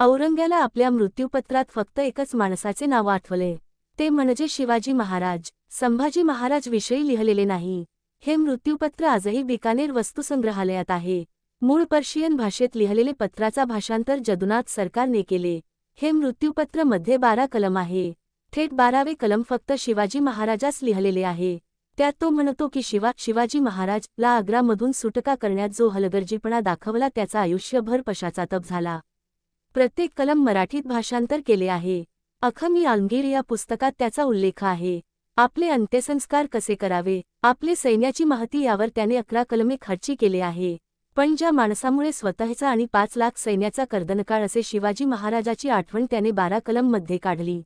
औरंग्याला आपल्या मृत्यूपत्रात फक्त एकच माणसाचे नाव आठवले. ते म्हणजे शिवाजी महाराज. संभाजी महाराज विषयी लिहिलेले नाही. हे मृत्यूपत्र आजही बिकानेर वस्तुसंग्रहालयात आहे. मूळ पर्शियन भाषेत लिहिलेले पत्राचा भाषांतर जदुनाथ सरकारने केले. हे मृत्यूपत्रमध्ये बारा कलम आहे. थेट बारावे कलम फक्त शिवाजी महाराजास लिहिलेले आहे. त्यात तो म्हणतो की शिवा शिवाजी महाराज ला आग्रामधून सुटका करण्यात जो हलगर्जीपणा दाखवला त्याचा आयुष्यभर पशाचा तप झाला. प्रत्येक कलम मराठीत भाषांतर केले आहे. अखमी आलमगीर या पुस्तकात त्याचा उल्लेख आहे. आपले अंत्यसंस्कार कसे करावे? आपले सैन्याची माहिती यावर त्याने अकरा कलमे खर्ची केले आहे. पण ज्या माणसामुळे स्वतःचा आणि पाच लाख सैन्याचा कर्दनकाळ असे शिवाजी महाराजाची आठवण त्याने बारा कलममध्ये काढली.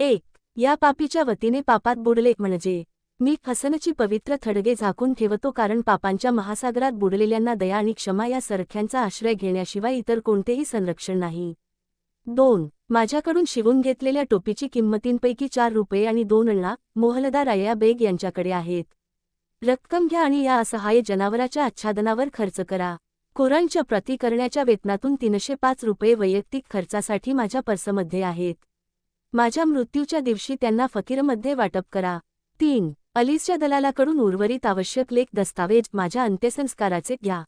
एक या पापीच्या वतीने पापात बुडले म्हणजे? मी हसनची पवित्र थडगे झाकून ठेवतो कारण पापांच्या महासागरात बुडलेल्यांना दया आणि क्षमा या सरख्यांचा आश्रय घेण्याशिवाय इतर कोणतेही संरक्षण नाही. दोन माझ्याकडून शिवून घेतलेल्या टोपीची किंमतींपैकी चार रुपये आणि दोन अण्णा मोहलदार आया बेग यांच्याकडे आहेत. रक्कम घ्या आणि या असहाय्य जनावराच्या आच्छादनावर खर्च करा. कुराणच्या प्रती करण्याच्या वेतनातून तीनशे पाच रुपये वैयक्तिक खर्चासाठी माझ्या पर्समध्ये आहेत. माझ्या मृत्यूच्या दिवशी त्यांना फकीरमध्ये वाटप करा. तीन अलीसच्या दलालाकडून उर्वरित आवश्यक लेख दस्तावेज माझ्या अंत्यसंस्काराचे घ्या.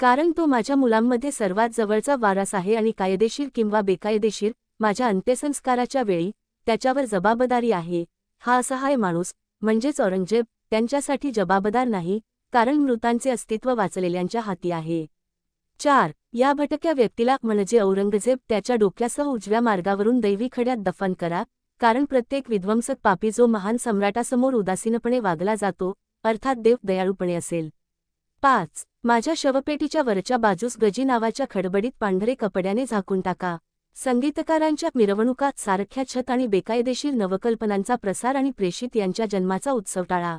कारण तो माझ्या मुलांमध्ये सर्वात जवळचा वारस आहे आणि कायदेशीर किंवा बेकायदेशीर माझ्या अंत्यसंस्काराच्या वेळी त्याच्यावर जबाबदारी आहे. हा असहाय माणूस म्हणजेच औरंगजेब त्यांच्यासाठी जबाबदार नाही कारण मृतांचे अस्तित्व वाचलेल्यांच्या हाती आहे. चार या भटक्या व्यक्तीला म्हणजे औरंगजेब त्याच्या डोक्यासह उजव्या मार्गावरून दैवी खड्यात दफन करा कारण प्रत्येक विध्वंसक पापी जो महान सम्राटासमोर उदासीनपणे वागला जातो अर्थात देव दयाळूपणे असेल. पाच माझ्या शवपेटीच्या वरच्या बाजूस गजी नावाच्या खडबडीत पांढरे कपड्याने झाकून टाका. संगीतकारांच्या मिरवणुकात सारख्या छत आणि बेकायदेशीर नवकल्पनांचा प्रसार आणि प्रेषित यांच्या जन्माचा उत्सव टाळा.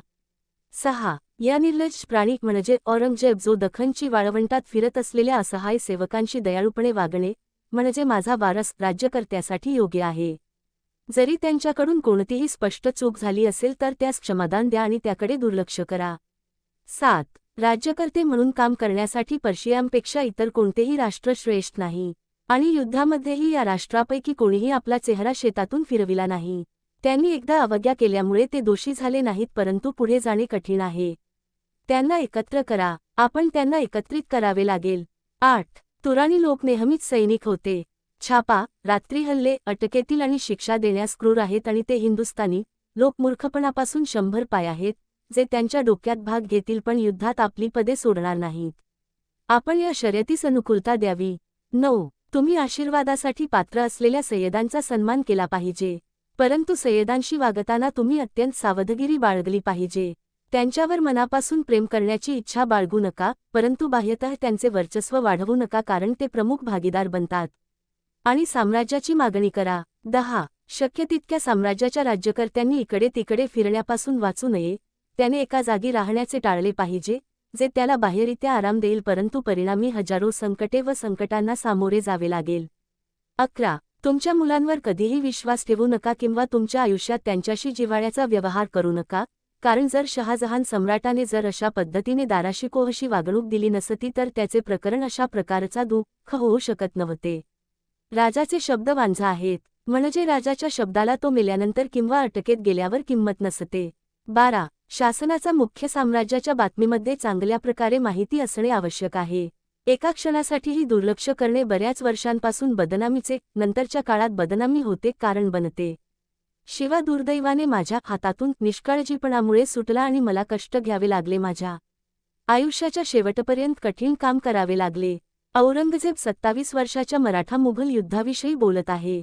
सहा या निर्लज प्राणी म्हणजे औरंगजेब जो दखनची वाळवंटात फिरत असलेल्या असहाय सेवकांशी दयाळूपणे वागणे म्हणजे माझा वारस राज्यकर्त्यासाठी योग्य आहे. जरी त्यांच्याकडून कोणतीही स्पष्ट चूक झाली असेल तर त्यास क्षमादान द्या आणि त्याकडे दुर्लक्ष करा. सात. राज्यकर्ते म्हणून काम करण्यासाठी पर्शियांपेक्षा इतर कोणतेही राष्ट्र श्रेष्ठ नाही. आणि युद्धामध्येही या राष्ट्रापैकी कोणीही आपला चेहरा शेतातून फिरविला नाही. त्यांनी एकदा अवज्ञा केल्यामुळे ते दोषी झाले नाहीत परंतु पुढे जाणे कठीण आहे. त्यांना एकत्र करा. आपण त्यांना एकत्रित करावे लागेल. आठ. तुराणी लोक नेहमीच सैनिक होते. छापा रात्री हल्ले अटकेतील आणि शिक्षा देण्यास क्रूर आहेत आणि ते हिंदुस्थानी लोक मूर्खपणापासून शंभर पाय आहेत जे त्यांच्या डोक्यात भाग घेतील पण युद्धात आपली पदे सोडणार नाहीत. आपण या शर्यतीस अनुकूलता द्यावी. नऊ. तुम्ही आशीर्वादासाठी पात्र असलेल्या सय्यदांचा सन्मान केला पाहिजे. परंतु सय्यदांशी वागताना तुम्ही अत्यंत सावधगिरी बाळगली पाहिजे. त्यांच्यावर मनापासून प्रेम करण्याची इच्छा बाळगू नका परंतु बाह्यतः त्यांचे वर्चस्व वाढवू नका कारण ते प्रमुख भागीदार बनतात. आणि साम्राज्याची मागणी करा. दहा. शक्य तितक्या साम्राज्याच्या राज्यकर्त्यांनी इकडे तिकडे फिरण्यापासून वाचू नये. त्याने एका जागी राहण्याचे टाळले पाहिजे जे त्याला बाह्यरित्या आराम देईल परंतु परिणामी हजारो संकटे व संकटांना सामोरे जावे लागेल. अकरा. तुमच्या मुलांवर कधीही विश्वास ठेवू नका किंवा तुमच्या आयुष्यात त्यांच्याशी जिव्हाळ्याचा व्यवहार करू नका कारण जर शहाजहान सम्राटाने जर अशा पद्धतीने दाराशिकोहशी वागणूक दिली नसती तर त्याचे प्रकरण अशा प्रकारचा दुःख होऊ शकत नव्हते. राजाचे शब्द वांझा आहेत. म्हणजे राजाच्या शब्दाला तो मेल्यानंतर किंवा अटकेत गेल्यावर किंमत नसते. बारा. शासनाचा मुख्य साम्राज्याच्या बातमीमध्ये चांगल्या प्रकारे माहिती असणे आवश्यक आहे. एका क्षणासाठीही दुर्लक्ष करणे बऱ्याच वर्षांपासून बदनामीचे नंतरच्या काळात बदनामी होते कारण बनते. शिवा दुर्दैवाने माझ्या हातातून निष्काळजीपणामुळे सुटला आणि मला कष्ट घ्यावे लागले माझ्या आयुष्याच्या शेवटपर्यंत कठीण काम करावे लागले. औरंगजेब सत्तावीस वर्षाच्या मराठा मुघल युद्धाविषयी बोलत आहे.